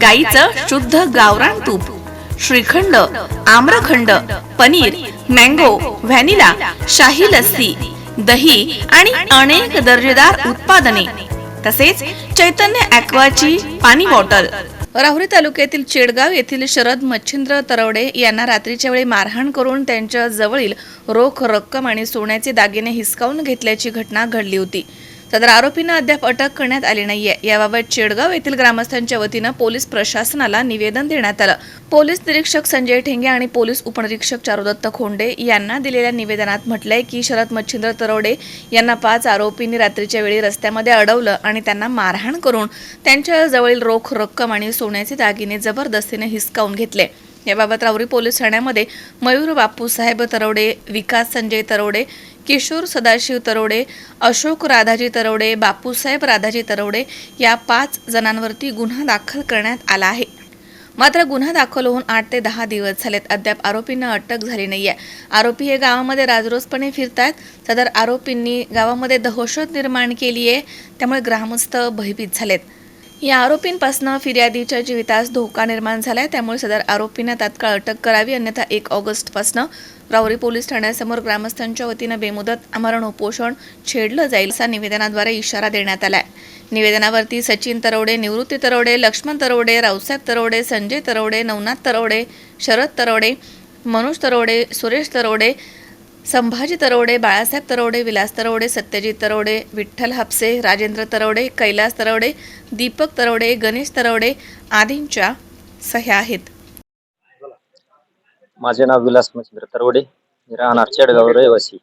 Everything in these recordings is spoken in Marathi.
गाईचं शुद्ध गावरान तूप श्रीखंड आम्रखंड पनीर मँगो व्हॅनिला शाही लस्सी दही आणि अनेक दर्जेदार उत्पादने. तसेच चैतन्य ॲक्वाची पाणी बॉटल. राहुरी तालुक्यातील चेडगाव येथील शरद मच्छिंद्र तरवडे यांना रात्रीच्या वेळी मारहाण करून त्यांच्या जवळील रोख रक्कम आणि सोन्याचे दागिने हिसकावून घेतल्याची घटना घडली होती. सदर आरोपींना अद्याप अटक करण्यात आली नाहीये. याबाबत चेडगाव येथील ग्रामस्थांच्या वतीनं पोलीस प्रशासनाला निवेदन देण्यात आलं. पोलीस निरीक्षक संजय ठेंगे आणि पोलीस उपनिरीक्षक चारुदत्त खोंडे यांना दिलेल्या निवेदनात म्हटलंय की शरद मच्छिंद्र तरोडे यांना पाच आरोपींनी रात्रीच्या वेळी रस्त्यामध्ये अडवलं आणि त्यांना मारहाण करून त्यांच्या जवळील रोख रक्कम आणि सोन्याचे दागिने जबरदस्तीने हिसकावून घेतले. याबाबत राऊरी पोलीस ठाण्यामध्ये मयूर बापूसाहेब तरोडे विकास संजय तरोडे किशोर सदाशिव तरवडे अशोक राधाजी तरवडे बापूसाहेब राधाजी तरवडे या पाच जणांवरती गुन्हा दाखल करण्यात आला आहे. मात्र गुन्हा दाखल होऊन आठ ते दहा दिवस झालेत. अद्याप आरोपींना अटक झाली नाही आहे आरोपी हे गावामध्ये राजरोसपणे फिरतायत. सदर आरोपींनी गावामध्ये दहशत निर्माण केली आहे. त्यामुळे ग्रामस्थ भयभीत झालेत. या आरोपींपासून फिर्यादीच्या जीवितास धोका निर्माण झाला आहे त्यामुळे सदर आरोपींना तात्काळ अटक करावी अन्यथा एक ऑगस्टपासून राहुरी पोलीस ठाण्यासमोर ग्रामस्थांच्या वतीनं बेमुदत आमरण उपोषण छेडलं जाईल असा निवेदनाद्वारे इशारा देण्यात आलाय. निवेदनावरती सचिन तरवडे निवृत्ती तरवडे लक्ष्मण तरवडे रावसाहेब तरवडे संजय तरवडे नवनाथ तरवडे शरद तरवडे मनोज तरवडे सुरेश तरवडे संभाजी तरवडे बाळासाहेब तरवडे विलास तरवडे सत्यजित तरवडे विठ्ठल हापसे राजेंद्र तरवडे कैलास तरवडे दीपक तरवडे गणेश तरवडे आदींच्या सह्या आहेत. माझे नाव विलास मच्छिंद्र तरवडे मी राहणार चेडगाव रहिवासी.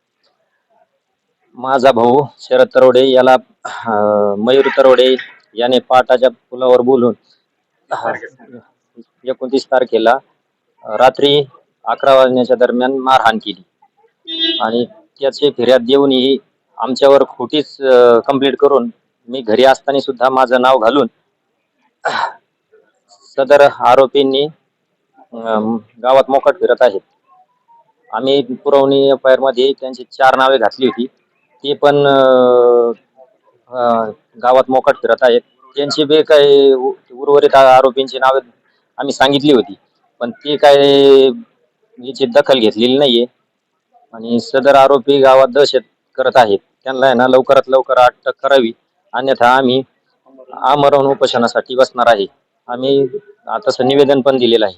माझा भाऊ शरद तरवडे याला मयूर तरवडे याने पाटाच्या पुलावर बोलून एकोणतीस तारखेला रात्री अकरा वाजण्याच्या दरम्यान मारहाण केली. आणि त्याची फिर्याद देऊनही आमच्यावर खोटीच कंप्लीट करून मी घरी असताना सुद्धा माझं नाव घालून सदर आरोपींनी गावात मोकाट फिरत आहेत. आम्ही पुरवणी एफमध्ये त्यांची चार नावे घातली होती. ते पण गावात मोकाट फिरत आहेत. त्यांची बे काही उर्वरित आरोपींची नावे आम्ही सांगितली होती. पण ते काय याची दखल घेतलेली नाहीये. आणि सदर आरोपी गावात दहशत करत आहेत. त्यांना आहे ना लवकरात लवकर अटक करावी. अन्यथा आम्ही आमरण उपोषणासाठी बसणार आहे. आम्ही तसं निवेदन पण दिलेलं आहे.